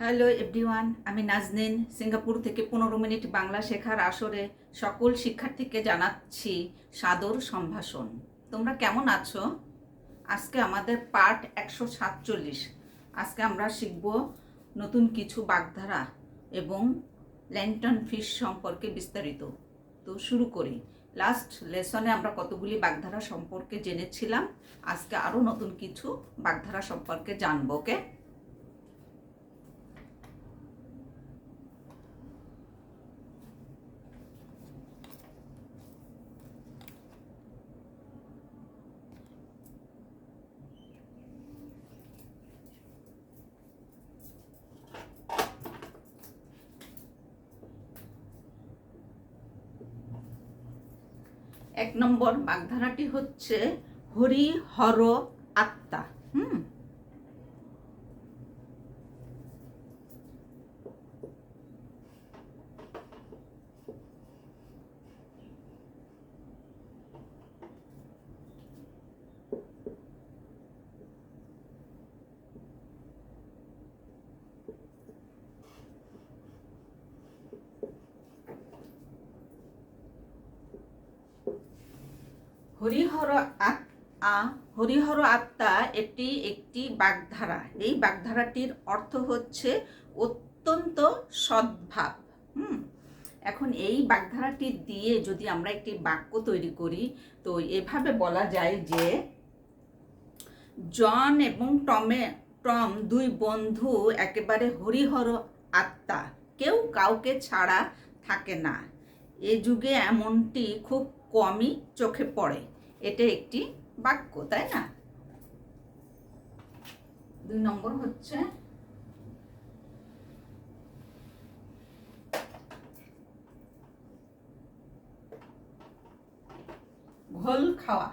Hello everyone, আমি Naznin, Singapore থেকে পনেরো মিনিট বাংলা শেখার আসরে সকল শিক্ষার্থীকে জানাচ্ছি সাদর সম্ভাষণ। তোমরা কেমন আছো? আজকে আমাদের পার্ট একশো সাতচল্লিশ। আজকে আমরা শিখব নতুন কিছু বাগধারা এবং ল্যান্টন ফিশ সম্পর্কে বিস্তারিত। তো শুরু করি। লাস্ট লেসনে আমরা কতগুলি বাগধারা সম্পর্কে জেনেছিলাম, আজকে আরও নতুন কিছু বাগধারা সম্পর্কে জানব, ওকে? এক নম্বর বাগধারাটি হচ্ছে হরি হর আত্মা হুম হরিহর আত- আ, হরিহর আত্মা এটি একটি বাগধারা। এই বাগধারাটির অর্থ হচ্ছে অত্যন্ত সদ্ভাব। হুম? এখন এই বাগধারাটি দিয়ে যদি আমরা একটি বাক্য তৈরি করি, তো এভাবে বলা যায় যে, জন এবং টমে, টম দুই বন্ধু একেবারে হরিহর আত্মা। কেউ কাউকে ছাড়া থাকে না। এ যুগে এমনটি খুব কমই চোখে পড়ে। এটা একটি বাক্য তাই না? দুই নম্বর হচ্ছে ঘোল খাওয়া।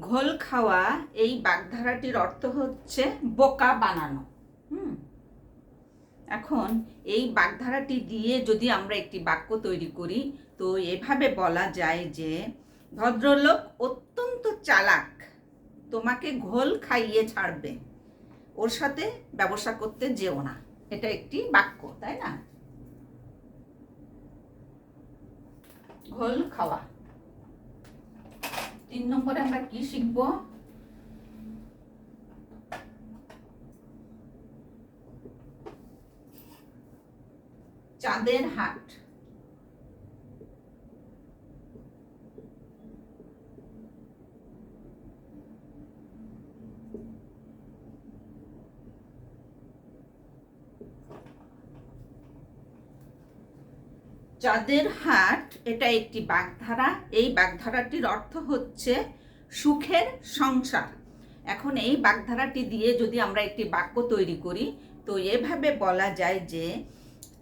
ঘোল খাওয়া এই বাগধারাটির অর্থ হচ্ছে বোকা বানানো। হুম? এখন এই বাগধারাটি দিয়ে যদি আমরা একটি বাক্য তৈরি করি, তো এভাবে বলা যায় যে, ভদ্রলোক অত্যন্ত চালাক, তোমাকে ঘোল খাইয়ে ছাড়বে। ওর সাথে ব্যবসা করতে যেও না। এটা একটি বাক্য, তাই না? ঘোল খাওয়া। তিন নম্বরে আমরা কি শিখব? চাঁদের হাট। চাঁদের হাট, এটা একটি বাগধারা। এই বাগধারাটির অর্থ হচ্ছে সুখের সংসার। এখন এই বাগধারাটি দিয়ে যদি আমরা একটি বাক্য তৈরি করি, তো এভাবে বলা যায় যে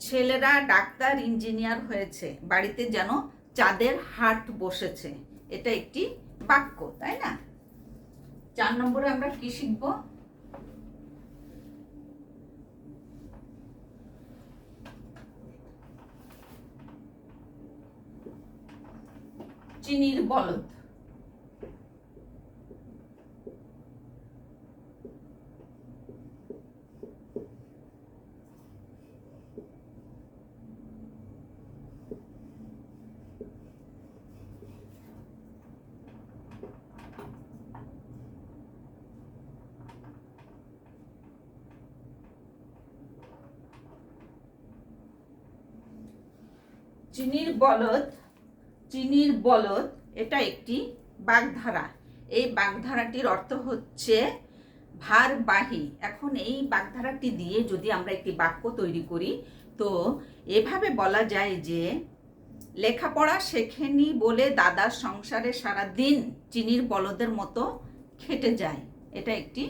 ছেলেরা ডাক্তার, ইঞ্জিনিয়ার হয়েছে, বাড়িতে যেন চাঁদের হাট বসেছে। এটা একটি বাক্য, তাই না? চার নম্বরে আমরা কি শিখব? চিনির বলদ চিনির বলদ চিনির বলদ, এটা একটি বাগধারা। এই বাগধারাটির অর্থ হচ্ছে ভারবাহী এখন এই বাগধারাটি দিয়ে যদি আমরা একটি বাক্য তৈরি করি, তো এভাবে বলা যায় যে, লেখাপড়া শেখেনি বলে দাদার সংসারে সারা দিন চিনির বলদের মতো খেটে যায়। এটা একটি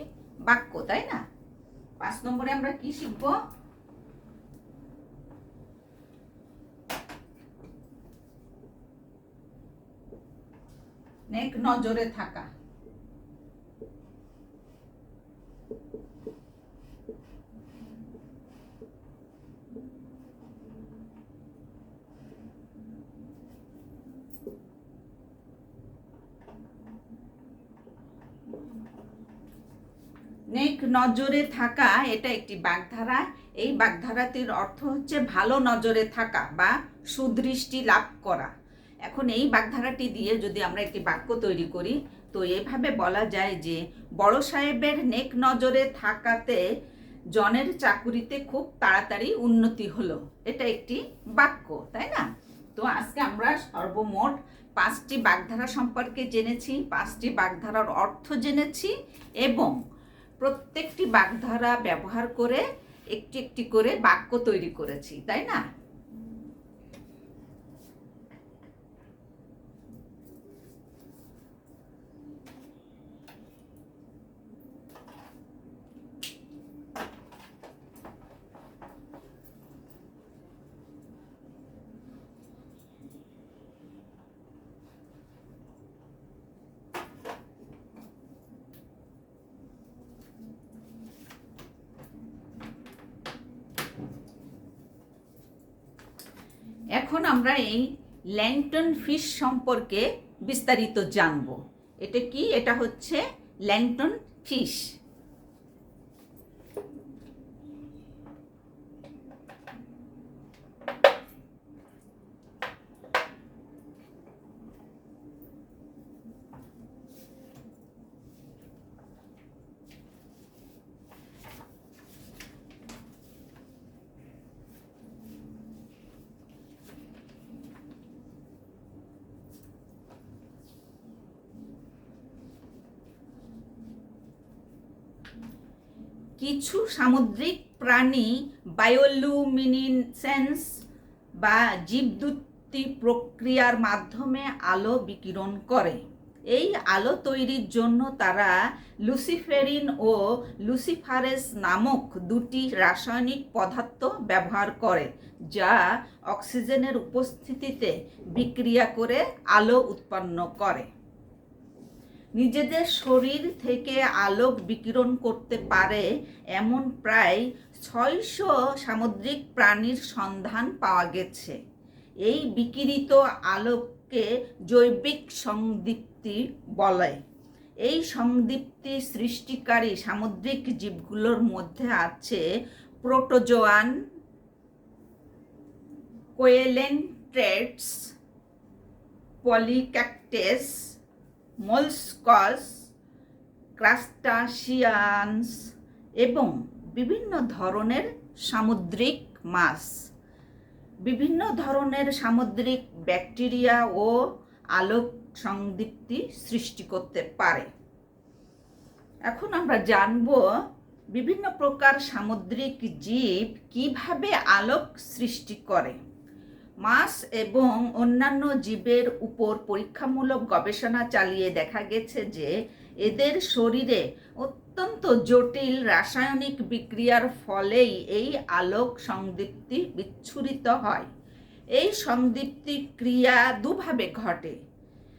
বাক্য, তাই না? পাঁচ নম্বরে আমরা কি শিখব? নেক নজরে থাকা। নেক নজরে থাকা, এটা একটি বাগধারা। এই বাগধারাটির অর্থ হচ্ছে ভালো নজরে থাকা বা সুদৃষ্টি লাভ করা। এখন এই বাগধারাটি দিয়ে যদি আমরা একটি বাক্য তৈরি করি, তো এভাবে বলা যায় যে, বড় সাহেবের নেক নজরে থাকাতে জনের চাকুরিতে খুব তাড়াতাড়ি উন্নতি হলো। এটা একটি বাক্য, তাই না? তো আজকে আমরা সর্বমোট পাঁচটি বাগধারা সম্পর্কে জেনেছি, পাঁচটি বাগধারার অর্থ জেনেছি এবং প্রত্যেকটি বাগধারা ব্যবহার করে একটি একটি করে বাক্য তৈরি করেছি, তাই না? এখন আমরা এই ল্যাংটন ফিশ সম্পর্কে বিস্তারিত জানব। এটা কি? এটা হচ্ছে ল্যাংটন ফিশ। কিছু সামুদ্রিক প্রাণী বায়োলুমিনিসেন্স বা জীবদূতি প্রক্রিয়ার মাধ্যমে আলো বিকিরণ করে। এই আলো তৈরির জন্য তারা লুসিফেরিন ও লুসিফারেস নামক দুটি রাসায়নিক পদার্থ ব্যবহার করে, যা অক্সিজেনের উপস্থিতিতে বিক্রিয়া করে আলো উৎপন্ন করে। নিজেদের শরীর থেকে আলোক বিকিরণ করতে পারে এমন প্রায় ছয়শো সামুদ্রিক প্রাণীর সন্ধান পাওয়া গেছে। এই বিকিরিত আলোককে জৈবিক সংদীপ্তি বলে। এই সংদীপ্তি সৃষ্টিকারী সামুদ্রিক জীবগুলোর মধ্যে আছে প্রোটোজোয়ান, কোয়েলেন্ট্রেটস, পলিক্যাকটেস মলস্কস, ক্রাস্টাসিয়ানস এবং বিভিন্ন ধরনের সামুদ্রিক মাছ। বিভিন্ন ধরনের সামুদ্রিক ব্যাকটেরিয়া ও আলোক সংদীপ্তি সৃষ্টি করতে পারে। এখন আমরা জানব বিভিন্ন প্রকার সামুদ্রিক জীব কীভাবে আলোক সৃষ্টি করে। মাছ এবং অন্যান্য জীবের উপর পরীক্ষামূলক গবেষণা চালিয়ে দেখা গেছে যে এদের শরীরে অত্যন্ত জটিল রাসায়নিক বিক্রিয়ার ফলেই এই আলোক সংদীপ্তি বিচ্ছুরিত হয়। এই সংদীপ্তি ক্রিয়া দুভাবে ঘটে।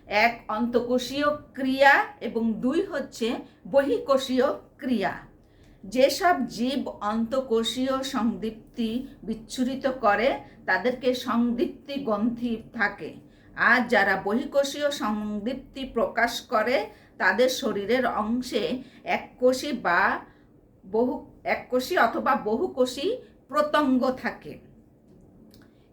এক অন্তকোষীয় ক্রিয়া এবং দুই হচ্ছে বহিকোষীয় ক্রিয়া। যেসব জীব অন্তকোষীয় সংদীপ্তি বিচ্ছুরিত করে, তাদেরকে সংদীপ্তি গ্রন্থি থাকে। আর যারা বহিকোষীয় সংদীপ্তি প্রকাশ করে, তাদের শরীরের অংশে এককোষী বা বহু, এককোষী অথবা বহুকোষী প্রত্যঙ্গ থাকে।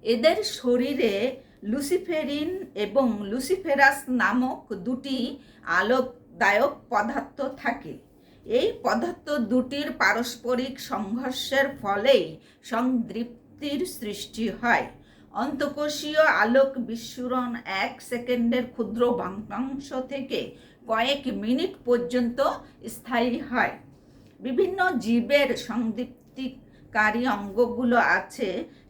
এদের শরীরে লুসিফেরিন এবং লুসিফেরাস নামক দুটি আলোকদায়ক পদার্থ থাকে। এই পদার্থ দুটির পারস্পরিক সংঘর্ষের ফলেই সংদৃপ্তির সৃষ্টি হয়। অন্তকোষীয় আলোক বিস্ফোরণ এক সেকেন্ডের ক্ষুদ্র ভগ্নাংশ থেকে কয়েক মিনিট পর্যন্ত স্থায়ী হয়। বিভিন্ন জীবের সংদীপ্তিকারী অঙ্গগুলো আছে,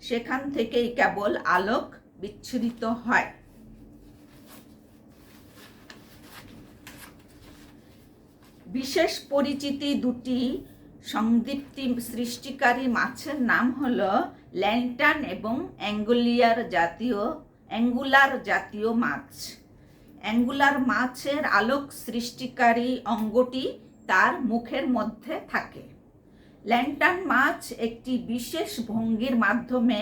সেখান থেকেই কেবল আলোক বিচ্ছুরিত হয়। বিশেষ পরিচিতি দুটি সংদীপ্তি সৃষ্টিকারী মাছের নাম হল ল্যান্টান এবং অ্যাঙ্গুলিয়ার জাতীয়, অ্যাঙ্গুলার জাতীয় মাছ। অ্যাঙ্গুলার মাছের আলোক সৃষ্টিকারী অঙ্গটি তার মুখের মধ্যে থাকে। ল্যান্টার্ন মাছ একটি বিশেষ ভঙ্গির মাধ্যমে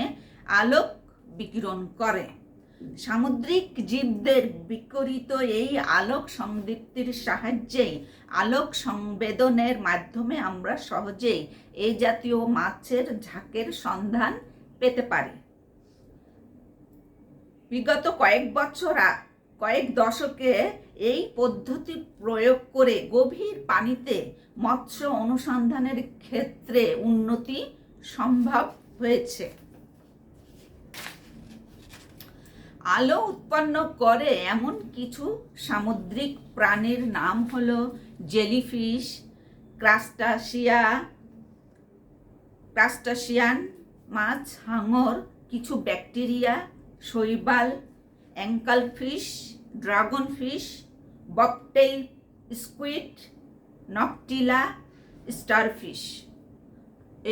আলোক বিকিরণ করে। সামুদ্রিক জীবদের বিকরিত এই আলোক সংদীপ্তির সাহায্যে আলোক সংবেদনের মাধ্যমে আমরা সহজেই এই জাতীয় মাছের ঝাঁকের সন্ধান পেতে পারি। বিগত কয়েক বছর কয়েক দশকে এই পদ্ধতি প্রয়োগ করে গভীর পানিতে মৎস্য অনুসন্ধানের ক্ষেত্রে উন্নতি সম্ভব হয়েছে। আলো উৎপন্ন করে এমন কিছু সামুদ্রিক প্রাণীর নাম হলো জেলিফিশ, ক্রাস্টাসিয়া, ক্রাস্টাসিয়ান মাছ, হাঙর, কিছু ব্যাকটেরিয়া, শৈবাল angler fish dragon fish bobtail squid, নকটিলা, starfish.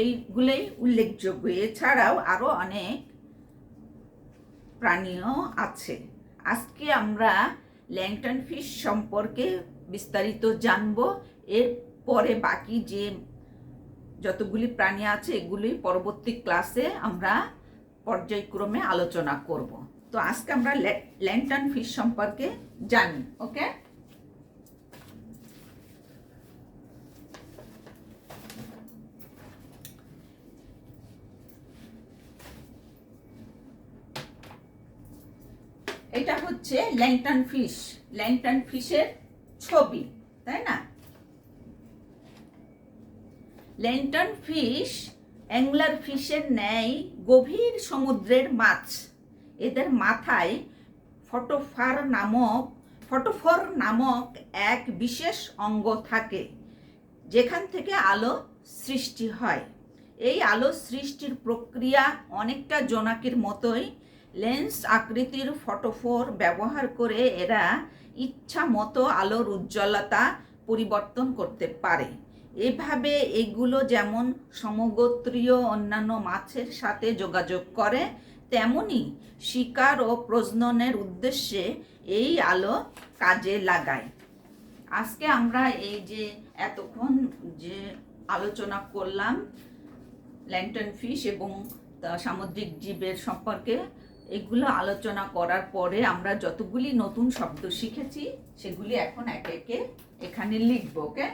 এইগুলোই উল্লেখযোগ্য। এছাড়াও আরও অনেক প্রাণীও আছে। আজকে আমরা ল্যাংটন ফিশ সম্পর্কে বিস্তারিত জানব। এর পরে বাকি যে যতগুলি প্রাণী আছে, এগুলি পরবর্তী ক্লাসে আমরা পর্যায়ক্রমে আলোচনা করব। তো আজকে আমরা ল্যান্টন ফিশ সম্পর্কে জানি ওকে এটা হচ্ছে ল্যাংটন ফিশ ল্যাংটন ফিশের ছবি, তাই না? ল্যাংটন ফিশ অ্যাংলার ফিশের ন্যায় গভীর সমুদ্রের মাছ। এদের মাথায় ফটোফার নামক ফটোফর নামক এক বিশেষ অঙ্গ থাকে, যেখান থেকে আলো সৃষ্টি হয়। এই আলো সৃষ্টির প্রক্রিয়া অনেকটা জোনাকির মতোই লেন্স আকৃতির ফটোফোর ব্যবহার করে এরা ইচ্ছা মতো আলোর উজ্জ্বলতা পরিবর্তন করতে পারে। এভাবে এগুলো যেমন সমগোত্রীয় অন্যান্য মাছের সাথে যোগাযোগ করে, তেমনি শিকার ও প্রজননের উদ্দেশ্যে এই আলো কাজে লাগায়। আজকে আমরা এই যে এতক্ষণ যে আলোচনা করলাম ল্যান্টন ফিশ এবং সামুদ্রিক জীবের সম্পর্কে এগুলো আলোচনা করার পরে আমরা যতগুলি নতুন শব্দ শিখেছি, সেগুলি এখন একে একে এখানে লিখব ওকে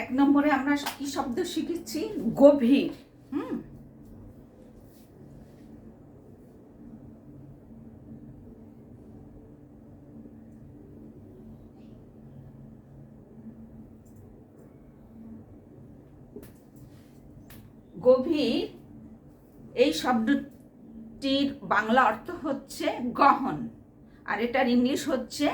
এক নম্বরে আমরা কি শব্দ শিখেছি? গভীর। হুম। গভীর এই শব্দটির বাংলা অর্থ হচ্ছে গহন আর এটার ইংলিশ হচ্ছে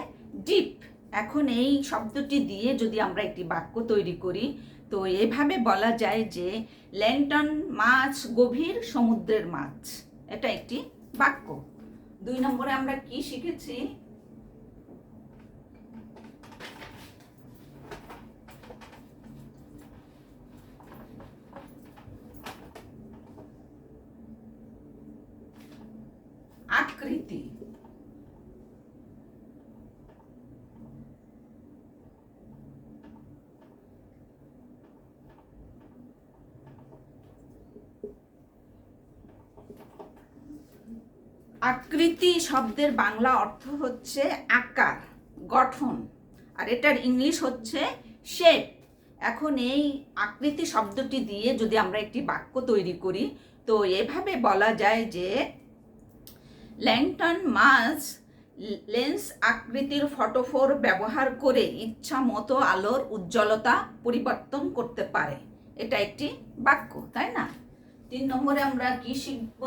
ডিপ। এখন এই শব্দটি দিয়ে যদি আমরা একটি বাক্য তৈরি করি, তো এভাবে বলা যায় যে, ল্যান্টন মাছ গভীর সমুদ্রের মাছ। এটা একটি বাক্য। দুই নম্বরে আমরা কি শিখেছি? আকৃতি। আকৃতি শব্দের বাংলা অর্থ হচ্ছে আকার, গঠন। আর এটার ইংলিশ হচ্ছে শেপ এখন এই আকৃতি শব্দটি দিয়ে যদি আমরা একটি বাক্য তৈরি করি, তো এভাবে বলা যায় যে ল্যাংটন মাছ লেন্স আকৃতির ফটোফোর ব্যবহার করে ইচ্ছা মতো আলোর উজ্জ্বলতা পরিবর্তন করতে পারে। এটা একটি বাক্য, তাই না? তিন নম্বরে আমরা কি শিখব?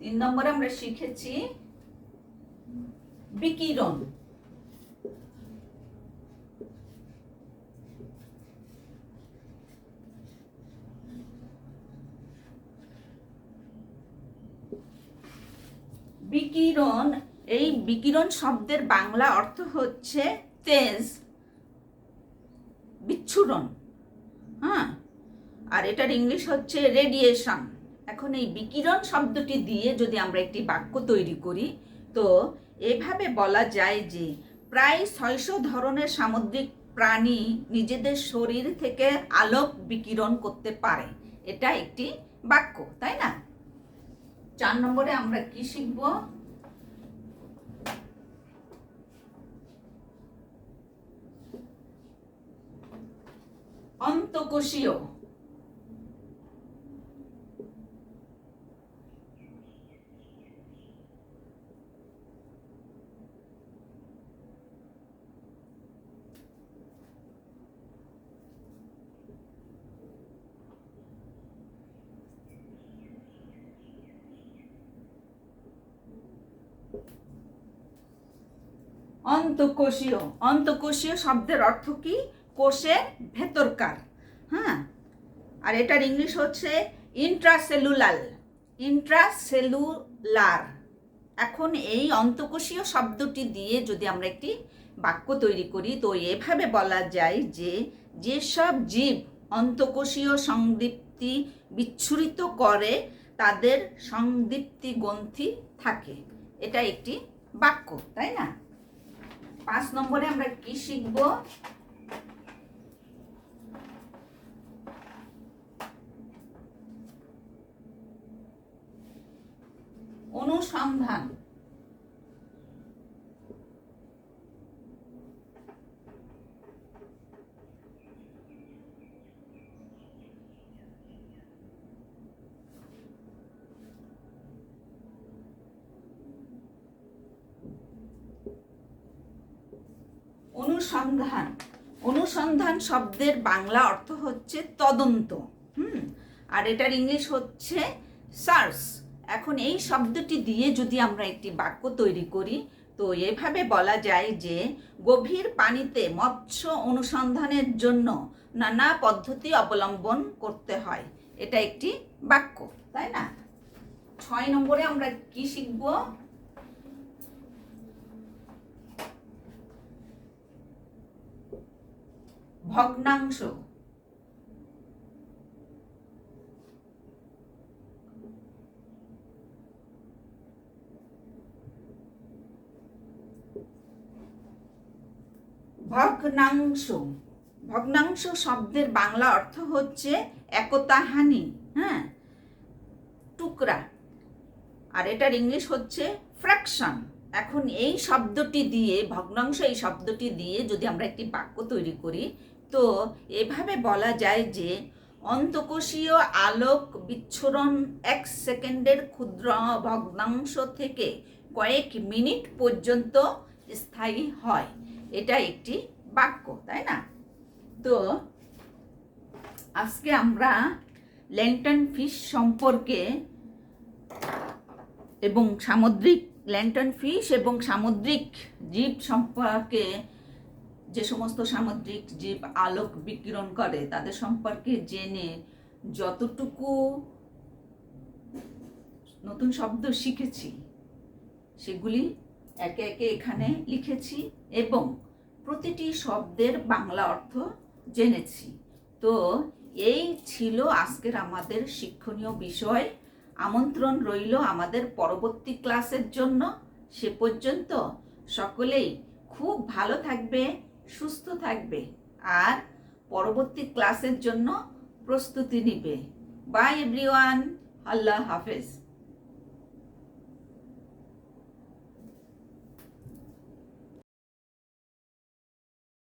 তিন নম্বরে আমরা শিখেছি বিকিরণ। বিকিরণ, এই বিকিরণ শব্দের বাংলা অর্থ হচ্ছে তেজ, বিচ্ছুরণ হ্যাঁ? আর এটার ইংলিশ হচ্ছে রেডিয়েশন এখন এই বিকিরণ শব্দটি দিয়ে যদি আমরা একটি বাক্য তৈরি করি, তো এভাবে বলা যায় যে প্রায় ছয়শো ধরনের সামুদ্রিক প্রাণী নিজেদের শরীর থেকে আলোক বিকিরণ করতে পারে। এটা একটি বাক্য, তাই না? চার নম্বরে আমরা কি শিখব? অন্তকোষীয় অন্তকোষীয়। অন্তকোষীয় শব্দের অর্থ কি? কোষের ভেতরকার। হ্যাঁ? আর এটার ইংলিশ হচ্ছে ইন্ট্রাসেলুলাল ইন্ট্রাসেলুলার এখন এই অন্তকোষীয় শব্দটি দিয়ে যদি আমরা একটি বাক্য তৈরি করি, তো এভাবে বলা যায় যে, যেসব জীব অন্তকোষীয় সংদীপ্তি বিচ্ছুরিত করে, তাদের সংদীপ্তি গ্রন্থি থাকে। এটা একটি বাক্য, তাই না? পাঁচ নম্বরে আমরা কি শিখব? অনুসন্ধান। অনুসন্ধান। অনুসন্ধান শব্দের বাংলা অর্থ হচ্ছে তদন্ত। হুম? আর এটার ইংলিশ হচ্ছে সার্চ। এখন এই শব্দটি দিয়ে যদি আমরা একটি বাক্য তৈরি করি, তো এভাবে বলা যায় যে গভীর পানিতে মৎস্য অনুসন্ধানের জন্য নানা পদ্ধতি অবলম্বন করতে হয়। এটা একটি বাক্য, তাই না? ছয় নম্বরে আমরা কি শিখব? ভগ্নাংশ। ভগ্নাংশ। ভগ্নাংশ শব্দের বাংলা অর্থ হচ্ছে একতাহানি হ্যাঁ? টুকরা। আর এটার ইংলিশ হচ্ছে ফ্র্যাকশন। এখন এই শব্দটি দিয়ে, ভগ্নাংশ এই শব্দটি দিয়ে যদি আমরা একটি বাক্য তৈরি করি তো এভাবে বলা যায় যে অন্তকোষীয় আলোক বিচ্ছুরণ এক সেকেন্ডের ক্ষুদ্র ভগ্নাংশ থেকে কয়েক মিনিট পর্যন্ত স্থায়ী হয়। এটা একটি বাক্য, তাই না? তো আজকে আমরা ল্যান্টন ফিশ সম্পর্কে এবং সামুদ্রিক ল্যান্টন ফিশ এবং সামুদ্রিক জীব সম্পর্কে যে সমস্ত সামুদ্রিক জীব আলোক বিকিরণ করে, তাদের সম্পর্কে জেনে যতটুকু নতুন শব্দ শিখেছি, সেগুলি একে একে এখানে লিখেছি এবং প্রতিটি শব্দের বাংলা অর্থ জেনেছি। তো এই ছিল আজকের আমাদের শিক্ষণীয় বিষয়। আমন্ত্রণ রইল আমাদের পরবর্তী ক্লাসের জন্য। সে পর্যন্ত সকলেই খুব ভালো থাকবে। সুস্থ থাকবে আর পরবর্তী ক্লাসের জন্য প্রস্তুতি নিবে। বাই এভরিওয়ান আল্লাহ হাফেজ।